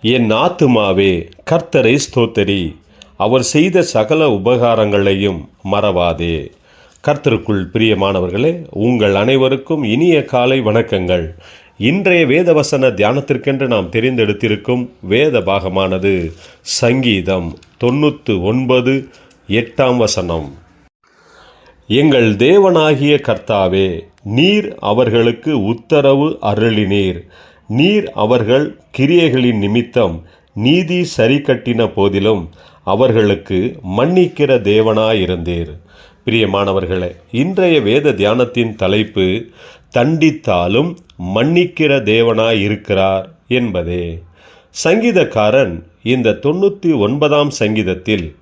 என் ஆத்துமாவே கர்த்தரை ஸ்தோத்தரி. அவர் செய்த சகல உபகாரங்களையும் மறவாதே. கர்த்தருக்குள் பிரியமானவர்களே உங்கள் அனைவருக்கும் இனிய காலை வணக்கங்கள். இன்றைய வேதவசன தியானத்திற்கென்று நாம் தெரிந்தெடுத்திருக்கும் வேத பாகமானது சங்கீதம் தொண்ணூற்று ஒன்பது எட்டாம் வசனம். எங்கள் தேவனாகிய கர்த்தாவே நீர் அவர்களுக்கு உத்தரவு அருளினீர். நீர் அவர்கள் கிரியைகளின் நிமித்தம் நீதி சரி கட்டின போதிலும் அவர்களுக்கு மன்னிக்கிற தேவனாயிருந்தீர். பிரியமானவர்களே இன்றைய வேத தியானத்தின் தலைப்பு தண்டித்தாலும் மன்னிக்கிற தேவனாயிருக்கிறார் என்பதே. சங்கீதக்காரன் இந்த தொண்ணூற்றி ஒன்பதாம் சங்கீதத்தில்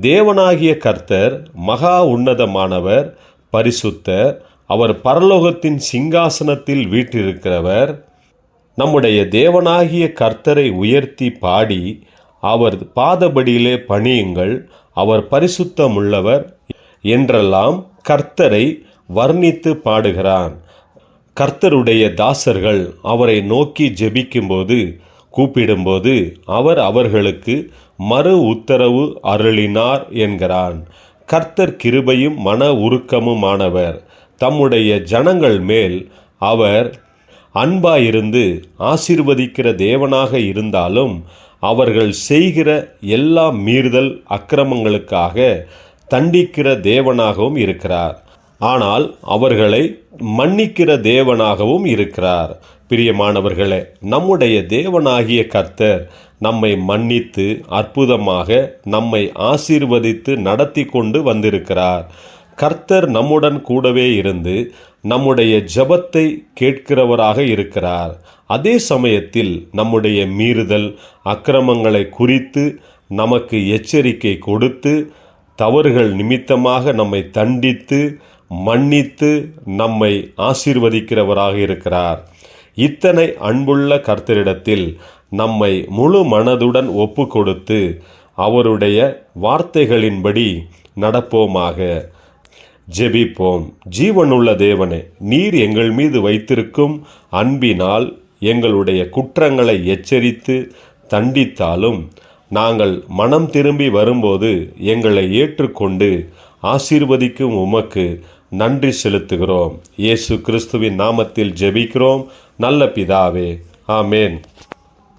தேவனாகிய கர்த்தர் மகா உன்னதமானவர் பரிசுத்தர் அவர் பரலோகத்தின் சிங்காசனத்தில் வீற்றிருக்கிறவர் நம்முடைய தேவனாகிய கர்த்தரை உயர்த்தி பாடி அவர் பாதபடியிலே பணியுங்கள் அவர் பரிசுத்தமுள்ளவர் என்றெல்லாம் கர்த்தரை வர்ணித்து பாடுகிறான். கர்த்தருடைய தாசர்கள் அவரை நோக்கி ஜெபிக்கும்போது கூப்பிடும்போது அவர் அவர்களுக்கு மறு உத்தரவு அருளினார் என்கிறான். கர்த்தர் கிருபையும் மன உருக்கமுமானவர். தம்முடைய ஜனங்கள் மேல் அவர் அன்பாயிருந்து ஆசிர்வதிக்கிற தேவனாக இருந்தாலும் அவர்கள் செய்கிற எல்லா மீறுதல் அக்கிரமங்களுக்காக தண்டிக்கிற தேவனாகவும் இருக்கிறார். ஆனால் அவர்களை மன்னிக்கிற தேவனாகவும் இருக்கிறார். பிரியமானவர்களே நம்முடைய தேவனாகிய கர்த்தர் நம்மை மன்னித்து அற்புதமாக நம்மை ஆசீர்வதித்து நடத்தி கொண்டு வந்திருக்கிறார். கர்த்தர் நம்முடன் கூடவே இருந்து நம்முடைய ஜபத்தை கேட்கிறவராக இருக்கிறார். அதே சமயத்தில் நம்முடைய மீறுதல் அக்கிரமங்களை குறித்து நமக்கு எச்சரிக்கை கொடுத்து தவறுகள் நிமித்தமாக நம்மை தண்டித்து மன்னித்து நம்மை ஆசீர்வதிக்கிறவராக இருக்கிறார். இத்தனை அன்புள்ள கர்த்தரிடத்தில் நம்மை முழு மனதுடன் ஒப்பு கொடுத்து அவருடைய வார்த்தைகளின்படி நடப்போமாக. ஜெபிப்போம். ஜீவனுள்ள தேவனே நீர் எங்கள் மீது வைத்திருக்கும் அன்பினால் எங்களுடைய குற்றங்களை எச்சரித்து தண்டித்தாலும் நாங்கள் மனம் திரும்பி வரும்போது எங்களை ஏற்றுக்கொண்டு ஆசீர்வதிக்கும் உமக்கு நன்றி செலுத்துகிறோம். இயேசு கிறிஸ்துவின் நாமத்தில் ஜெபிக்கிறோம். நல்ல பிதாவே ஆமேன்.